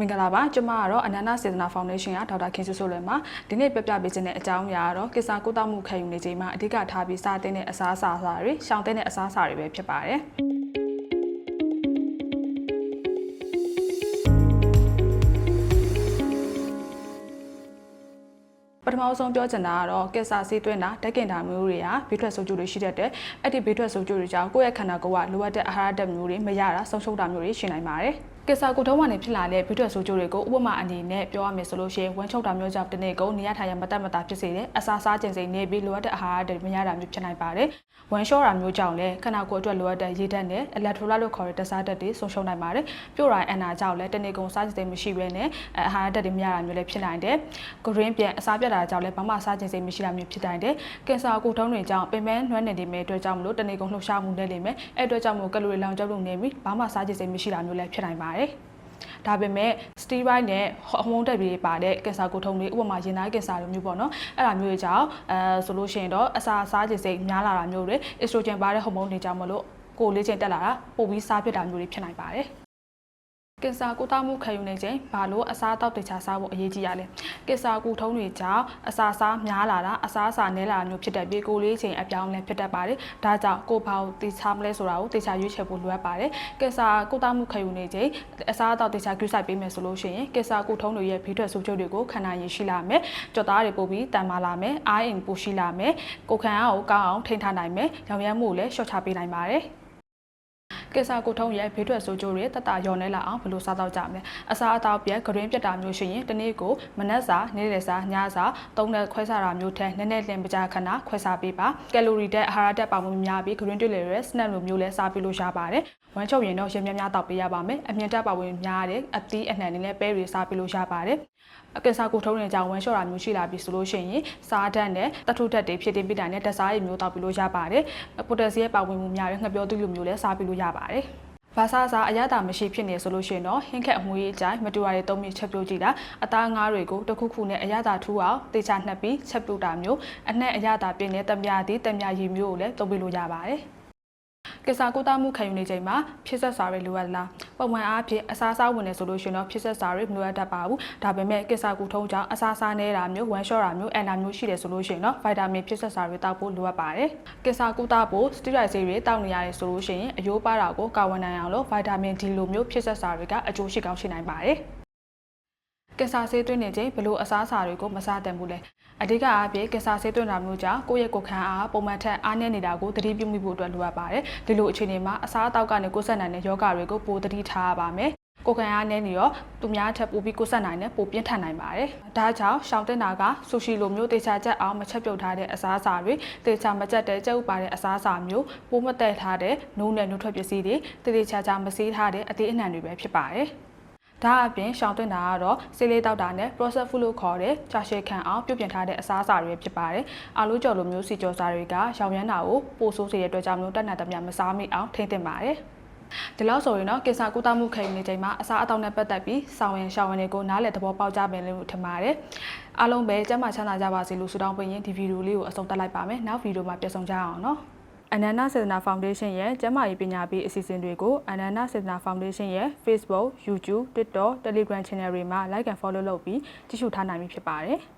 မင်္ဂလာပါကျွန်မကတော့အနန္တစေတနာဖောင်ဒေးရှင်းကဒေါက်တာခင်စုဆိုလွယ်ပါဒီနေ့ပြပြပေးခြင်းတဲ့အကြောင်းအရာကတော့ကိစ္စကုသမှုခံယူနေချိန်မှာအဓိကထားပြီးစတင်တဲ့အစားအစာတွေရှောင်တဲ့အစားအစာတွေပဲဖြစ်ပါတယ်ပထမဆုံးပြောချင်တာကတော့ကက်ဆာဆေးသွင်းတာတက်ကင်တာမျိုးတွေကဘေးထွက်ဆိုးကျိုးတွေရှိတတ်တယ်။အဲ့ဒီဘေးထွက်ဆိုးကျိုးတွေကြောင့်ကိုယ့်ရဲ့ခန္ဓာကိုယ်ကလိုအပ်တဲ့အာဟာရဓာတ်မျိုးတွေမရတာဆုံးရှုံးတာမျိုးတွေရှိနိုင်ပါတယ်။ ကက်ဆာကိုထုံးကနေဖြစ်လာတဲ့ဘေးထွက်ဆိုးကျိုးတွေကိုဥပမာအနေနဲ့ပြောရမယ်ဆိုလို့ရှိရင်ဝမ်းချုပ်တာမျိုးကြောင့်တနေ့ကုန်နေရထိုင်ရမတက်မတာဖြစ်စေတယ်။အစာစားခြင်းစိနေပြီးလိုအပ်တဲ့အာဟာရတွေမရတာမျိုးဖြစ်နိုင်ပါတယ်။ဝမ်းလျှောတာမျိုးကြောင့်လည်းခန္ဓာကိုယ်အတွက်လိုအပ်တဲ့ရေဓာတ်နဲ့အီလက်ထရိုလိုက်လို့ခေါ်တဲ့တစားဓာတ်တွေဆုံးရှုံးနိုင်ပါတယ်။ပြို့ရိုင်းအန်နာကြောင့်လည်းတနေ့ကုန်စားခြင်းစိမရှိဘဲနဲ့အာဟာရဓာတ်တွေမရတာမျိုးလည်းဖြစ်နိုင်တယ်။ဂရင်းပြန်အစာပြတ်တာကြောင့်လည်းဘာမှစားခြင်းစိမရှိတာမျိုးဖြစ်နိုင်တယ်။ကင်ဆာကိုထုံးတွေကြောင့်ပင်ပန်းနှွမ်းနေနေမဲ့အတွက်ကြောင့်မလို့တနေ့ကုန်လှုပ်ရှားမှုနဲ့နေမယ်။အဲ့အတွက်ကြောင့်မို့ကလိုရီလောင်ကျွမ်းလို့နေပြီးဘာမှစားခြင်းစိမရှိတာမျိုးလည်းဖြစ်နိုင်ပါတယ်။ဒါပေမဲ့ steroid နဲ့ဟော်မုန်းတက်ပြီးပါတဲ့ကင်ဆာကိုထုံတွေဥပမာရင်သားကင်ဆာလိုမျိုးပေါ့နော်အဲ့ဒါမျိုးတွေကြောင့်အဲဆိုလို့ရှိရင်တော့အစာစားခြင်းစိတ်များလာတာမျိုးတွေ estrogen ပါတဲ့ဟော်မုန်းတွေကြောင့်မလို့ကိုယ်လေးချိန်တက်လာတာပိုပြီးစားဖြစ်တာမျိုးတွေဖြစ်နိုင်ပါတယ် ကင်ဆာကုသမှုခံယူနေချိန်ဘာလို့အစားအသောက်တခြားစားဖို့အရေးကြီးရလဲကင်ဆာကူထုံးတွေကြောင့်အစာစားများလာတာအစားအစာနည်းလာတာမျိုးဖြစ်တဲ့ပြေကိုလေးချိန်အပြောင်းလဲဖြစ်တတ်ပါတယ်ဒါကြောင့်ကိုဘာကိုတခြားမလဲဆိုတာကိုတခြားရွေးချယ်ဖို့လိုအပ်ပါတယ်ကင်ဆာကုသမှုခံယူနေချိန်အစားအသောက်တခြားကူးဆိုင်ပေးမယ်ဆိုလို့ရှိရင်ကင်ဆာကူထုံးတွေရဲ့ဖေးထွက်ဆိုးကျိုးတွေကိုခံနိုင်ရရှိလာမယ်ကြော်သားတွေပို့ပြီးတန်မာလာမယ်အားအင်ပိုရှိလာမယ်ကိုခံအားကိုကောင်းအောင်ထိန်းထားနိုင်မယ်ရောင်ရမ်းမှုကိုလည်းလျှော့ချပေးနိုင်ပါတယ် ကစ္ဆာကိုထုံးရဲ့ဘေးထွက်ဆိုးကျိုးတွေတတရော်နေလာအောင်ဘယ်လိုစားတော့ကြမလဲအစားအသောက်ပြက်ဂရင်းပြက်တာမျိုးရှိရင်တနေ့ကိုမနက်စာနေ့လယ်စာညစာသုံးတဲ့ခွဲစားတာမျိုးထက်နည်းနည်းလင်ပကြခဏခွဲစားပေးပါကယ်လိုရီတက်အာဟာရတက်ပါမှုများပြီးဂရင်းတွေ့လေရဲစနက်လိုမျိုးလဲစားပေးလို့ရပါတယ်ဝမ်းချုပ်ရင်တော့ရင်းများများတောက်ပေးရပါမယ်အမြင့်တက်ပါဝင်များတဲ့အသီးအနှံတွေနဲ့ပဲတွေစားပေးလို့ရပါတယ်အ ကင်ဆာကိုထုံးနေကြဝမ်းလျှော့တာမျိုးရှိလာပြီဆိုလို့ရှိရင်စားဓာတ်နဲ့တထုဓာတ်တွေဖြစ်တင်ပြတာနဲ့တစားရည်မျိုးတောက်ပြီးလို့ရပါတယ်ပိုတက်ဆီယမ်ပါဝင်မှုများတဲ့ငှက်ပြောသီးလိုမျိုးလည်းစားပြီးလို့ရပါတယ်ဘာသာစာအရသာမရှိဖြစ်နေဆိုလို့ရှိရင်တော့ဟင်းခက်အမွေးအကြိုင်မတူရတဲ့သုံးမျိုးချက်ပြိုးကြည့်တာအသားငါးတွေကိုတစ်ခုခုနဲ့အရသာထူအောင်တေချာနှက်ပြီးချက်ပြိုးတာမျိုးအနှက်အရသာပြင်းတဲ့တံပြားသည်တံပြားရည်မျိုးကိုလည်းသုံးပြီးလို့ရပါတယ်ကစားကုသမှုခံယူနေချိန်မှာဖြစ်ဆက်စာတွေလိုအပ်လား ပုံမှန်အားဖြင့်အစားအစာဝင်နေဆိုလို့ရှိရင်တော့ဖြစ်ဆက်စာတွေမလိုအပ်တတ်ပါဘူးဒါပေမဲ့ကစားကူထုံးကြောင့်အစားအစာနေတာမျိုးဝမ်ရှော့တာမျိုးအန်တာမျိုးရှိတယ်ဆိုလို့ရှိရင်တော့ဗိုက်တာမင်ဖြစ်ဆက်စာတွေတောက်ဖို့လိုအပ်ပါတယ်ကစားကုသဖို့စတီရိုက်ဆေးတွေတောက်နေရတယ်ဆိုလို့ရှိရင်အယိုးပါတာကိုကာဝယ်နိုင်အောင်လို့ဗိုက်တာမင်ဒီလိုမျိုးဖြစ်ဆက်စာတွေကအကျိုးရှိကောင်းရှိနိုင်ပါတယ် ကင်ဆာဆေးသွင်းနေချိန်ဘလို့အစားအစာတွေကိုမစားတန်ဘူးလဲအဓိကအားဖြင့်ကင်ဆာဆေးသွင်းတာမျိုးကြောင့်ကိုယ့်ရဲ့ကိုယ်ခံအားပုံမှန်ထက်အားနည်းနေတာကိုသတိပြုမိဖို့အတွက်လိုအပ်ပါတယ်ဒီလိုအခြေအနေမှာအစားအသောက်ကနေကိုယ်ဆက်နိုင်တဲ့ယောဂတွေကိုပိုသတိထားရပါမယ်ကိုယ်ခံအားနည်းနေရောသူများထက်ပိုပြီးကိုယ်ဆက်နိုင်တဲ့ပိုပြင်းထန်နိုင်ပါတယ်။ဒါကြောင့်ရှောင်တင်တာကဆူရှီလိုမျိုးတေချာချက်အောင်မချက်ပြုတ်ထားတဲ့အစားအစာတွေတေချာမချက်တဲ့ကြက်ဥပါတဲ့အစားအစာမျိုးပိုးမတက်ထားတဲ့နှုံးနဲ့နှုတ်ထွက်ပစ္စည်းတွေတေတေချာချာမစေးထားတဲ့အသေးအနှံတွေပဲဖြစ်ပါတယ်။ ဒါအပြင်ရှောင်သွင်းတာကတော့ဆေးလေးတောက်တာနဲ့ process food လို့ခေါ်တဲ့ကြာရှည်ခံအောင်ပြုပြင်ထားတဲ့အစားအစာတွေဖြစ်ပါတယ်။အာလူးကြော်လိုမျိုးစီကြော်စားတွေကရောင်ရမ်းတာကိုပိုဆိုးစေတဲ့အတွက်ကြောင့်မျိုးတက်နတ်တမျှမစားမိအောင်ထိမ့်သိမ့်ပါတယ်။ဒီလောက်ဆိုရင်တော့ကင်ဆာကုသမှုခံယူနေချိန်မှာအစားအသောက်နဲ့ပတ်သက်ပြီးဆောင်းရင်ရှောင်းရင်တွေကိုနားလည်သဘောပေါက်ကြမယ်လို့ထင်ပါတယ်။အားလုံးပဲကျန်းမာချမ်းသာကြပါစေလို့ဆုတောင်းပေးရင်ဒီဗီဒီယိုလေးကိုအဆုံးသတ်လိုက်ပါမယ်။နောက်ဗီဒီယိုမှာပြန်ဆောင်ကြအောင်နော်။ အနန္တစေတနာဖောင်ဒေးရှင်းရဲ့ကျန်းမာရေးပညာပေးအစီအစဉ်တွေကိုအနန္တစေတနာဖောင်ဒေးရှင်းရဲ့ Facebook, YouTube, TikTok, Telegram Channel တွေမှာ Like and Follow လုပ်ပြီးကြည့်ရှုထားနိုင်ပြီဖြစ်ပါတယ်။